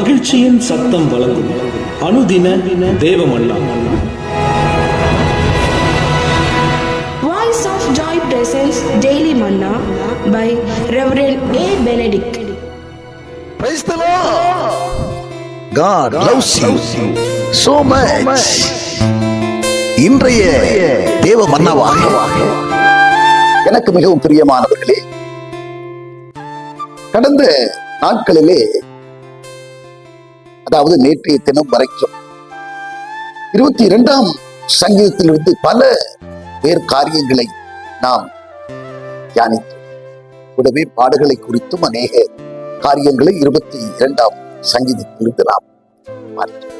மகிழ்ச்சியின் சத்தம் வழங்கும் அனுதின தேவமல்லா Voice of Joy presents Daily Manna by Reverend A. Benedict. Praise the Lord. God loves you so much. இன்றைய தேவ மன்னவாக எனக்கு மிகவும் பிரியமானவர்களே கடந்த நாட்களிலே அதாவது நேற்றைய தினம் வரைக்கும் இருபத்தி இரண்டாம் சங்கீதத்திலிருந்து பல வேறு காரியங்களை நாம் தியானித்தோம். கூடவே பாடுகளை குறித்தும் அநேக காரியங்களை இருபத்தி இரண்டாம் சங்கீதத்திலிருந்து நாம் பார்த்தோம்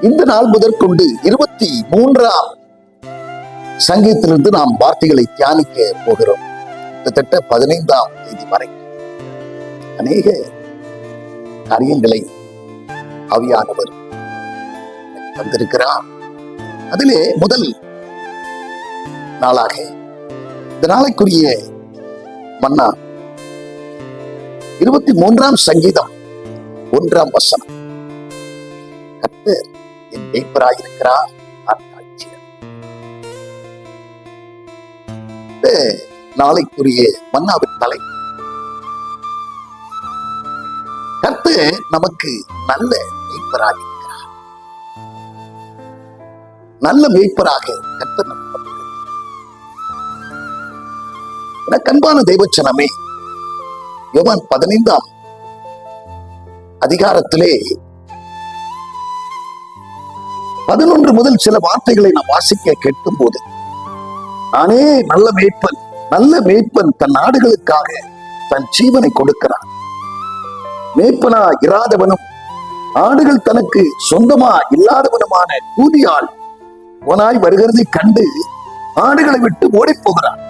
இந்த நாள் முதற்கொண்டு இருபத்தி மூன்றாம் சங்கீதத்திலிருந்து நாம் வார்த்தைகளை தியானிக்க போகிறோம். கிட்டத்தட்ட பதினைந்தாம் தேதி வரை. அநேக காரியங்களை ஆவியானவர் தந்திருக்கிறார். அதிலே முதல் நாளாக இந்த நாளைக்குரிய மன்னா இருபத்தி மூன்றாம் சங்கீதம் ஒன்றாம் வசனம். கர்த்தர் என் மேய்ப்பராயிருக்கிறார் நாளைக்குரிய மன்னாவின் தலை கர்த்தர் நமக்கு நல்ல மேய்ப்பராயிருக்கிறார் நல்ல மெய்ப்பராக கண்பான தெய்வச்சனமே யோவான் பதினைந்தாம் அதிகாரத்திலே பதினொன்று முதல் சில வார்த்தைகளை நாம் வாசிக்க கேட்கும் போது நானே நல்ல மேய்ப்பன் நல்ல மேய்ப்பன் தன் நாடுகளுக்காக தன் ஜீவனை கொடுக்கிறான். மேய்ப்பனா இராதவனும் ஆடுகள் தனக்கு சொந்தமா இல்லாதவனுமான கூலியால் ஓனாய் வருகிறதை கண்டு ஆடுகளை விட்டு ஓடிப் போகிறான்.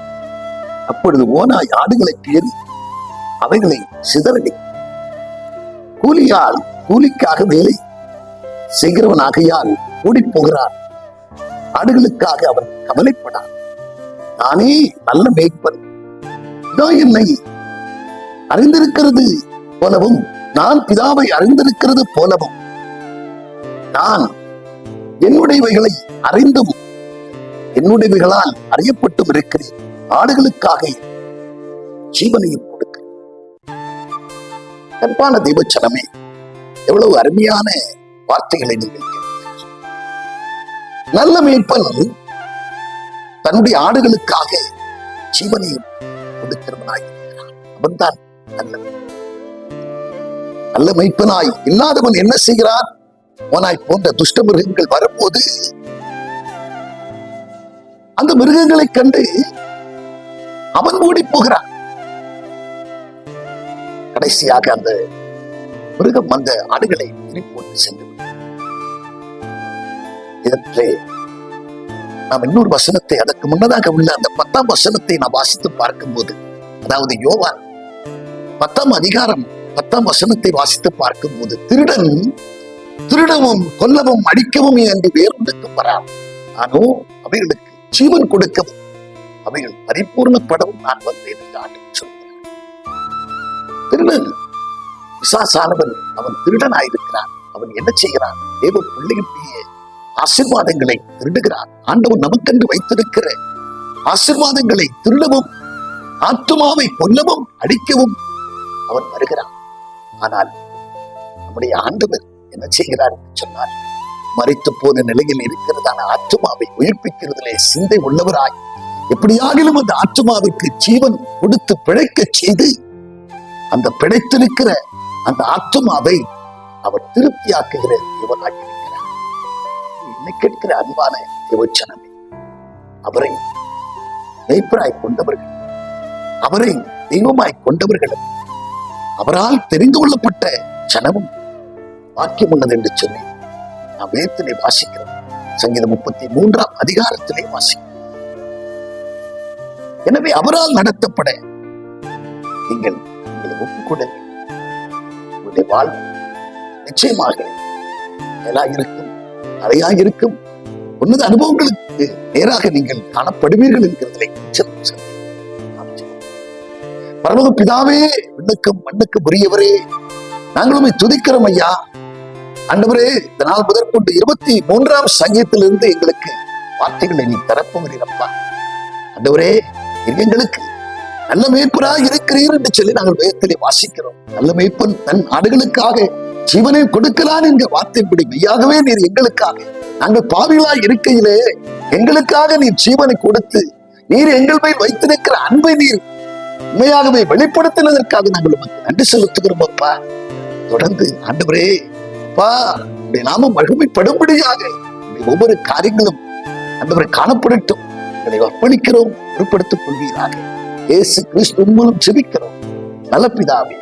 அப்பொழுது ஓனாய் ஆடுகளை தேடி அவைகளை சிதறடி. கூலியால் கூலிக்காக வேலை செய்கிறவன் ஆகையால் ஓடிப் போகிறான். ஆடுகளுக்காக அவன் கவலைப்படான். நானே நல்ல மேய்ப்பன். இதோ என்னை அறிந்திருக்கிறது போலவும் நான் பிதாவை அறிந்திருக்கிறது போலவும் நான் என்னுடையவைகளை அறிந்தும் என்னுடையவைகளால் அறியப்பட்டும் இருக்கிறேன். ஆடுகளுக்காக ஜீவனையும் கொடுக்கிறேன். கற்பான தெய்வச்சனமே எவ்வளவு அருமையான வார்த்தைகளை நீங்கள் நல்ல மேய்ப்பன் தன்னுடைய ஆடுகளுக்காக ஜீவனையும் கொடுக்கிறவனாய் அவன்தான் நல்ல நல்ல மைப்பனாய் இல்லாதவன் என்ன செய்கிறான்? அவனாய் போன்ற துஷ்ட மிருகங்கள் வரும்போது அந்த மிருகங்களை கண்டு அவன் ஓடி போகிறான். கடைசியாக அந்த மிருகம் அந்த ஆடுகளை போட்டு சென்று இதற்கே நாம் இன்னொரு வசனத்தை அதற்கு முன்னதாக உள்ள அந்த பத்தாம் வசனத்தை நாம் வாசித்து பார்க்கும்போது அதாவது யோவான் பத்தாம் அதிகாரம் பத்தாம் வசனத்தை வாசித்து பார்க்கும்போது திருடன் திருடவும் கொல்லவும் அடிக்கவும் என்று வேறொன்றுக்கு வரான் நானோ அவைகளுக்கு ஜீவன் கொடுக்கவும் அவைகள் பரிபூர்ணப்படவும் நான் வந்தேன் என்று ஆண்டவர் சொல்கிறார். திருடன் விசாசானவன் அவன் திருடனாயிருக்கிறான். அவன் என்ன செய்கிறான்? தேவ பிள்ளைகளுடைய ஆசீர்வாதங்களை திருடுகிறான். ஆண்டவன் நமக்கென்று வைத்திருக்கிற ஆசிர்வாதங்களை திருடவும் ஆத்மாவை கொல்லவும் அடிக்கவும் அவன் வருகிறான். ஆனால் நம்முடைய ஆண்டவர் என்ன செய்கிறார் என்று சொன்னால் மறைத்து போன நிலையில் இருக்கிறதான ஆத்மாவை உயிர்ப்பிக்கிறதிலே சிந்தை உள்ளவராய் எப்படியாகிலும் அந்த ஆத்துமாவிற்கு ஜீவன் கொடுத்து பிழைக்க செய்து அந்த பிழைத்திருக்கிற அந்த ஆத்மாவை அவர் திருப்தியாக்குகிற தேவனாக என்னை கேட்கிற அன்பான தேவச்சனமே அவரை மெய்ப்பராய் கொண்டவர்கள் அவரை தெய்வமாய் கொண்டவர்களும் அவரால் தெரிந்து கொள்ளப்பட்ட ஜனமும் வாக்கியம் உள்ளது என்று சொல்லி நாம் வேத்திலே வாசிக்கிறோம். சங்கீதம் முப்பத்தி மூன்றாம் அதிகாரத்திலே வாசிக்கிறோம். எனவே அவரால் நடத்தப்பட நீங்கள் உங்களை ஒப்புக்கொடுங்கள் உங்களுடைய வாழ்வு நிச்சயமாக மேலாக இருக்கும் தலையாக இருக்கும் உன்னது அனுபவங்களுக்கு நேராக நீங்கள் காணப்படுவீர்கள் என்கிறதிலே பரலோக பிதாவே விண்ணுக்கும் மண்ணுக்கும் உரியவரே. நாங்களும் துதிக்கிறோம் ஐயா. அண்டவரே இந்த நாள் முதற்கொண்டு இருபத்தி மூன்றாம் சங்கீதத்திலிருந்து எங்களுக்கு வார்த்தைகளை நீ தரப்போகிறீரப்பா. அண்டவரே எங்களுக்கு நல்ல மேய்ப்பராக இருக்கிறீர் என்று சொல்லி நாங்கள் வேதத்திலே வாசிக்கிறோம். நல்ல மேய்ப்பன் தன் ஆடுகளுக்காக ஜீவனை கொடுக்கலாம் என்கிற வார்த்தைப்படி மெய்யாகவே நீர் எங்களுக்காக நாங்கள் பாவிகளாய் இருக்கையிலே எங்களுக்காக நீர் ஜீவனை கொடுத்து நீர் எங்கள் மேல் வைத்திருக்கிற அன்பை நீர் உண்மையாகவே வெளிப்படுத்தினதற்காக நாங்கள் உமக்கு நன்றி செலுத்துகிறோம் அப்பா. தொடர்ந்து ஆண்டவரே அப்பா உடைய நாமம் மகிமைப்படும்படியாக ஒவ்வொரு காரியங்களும் ஆண்டவரை காணப்படட்டும். எங்களை அர்ப்பணிக்கிறோம் பொருட்படுத்திக் கொள்வீராக. இயேசு கிறிஸ்து மூலம் செபிக்கிறோம் நல்ல பிதாவே.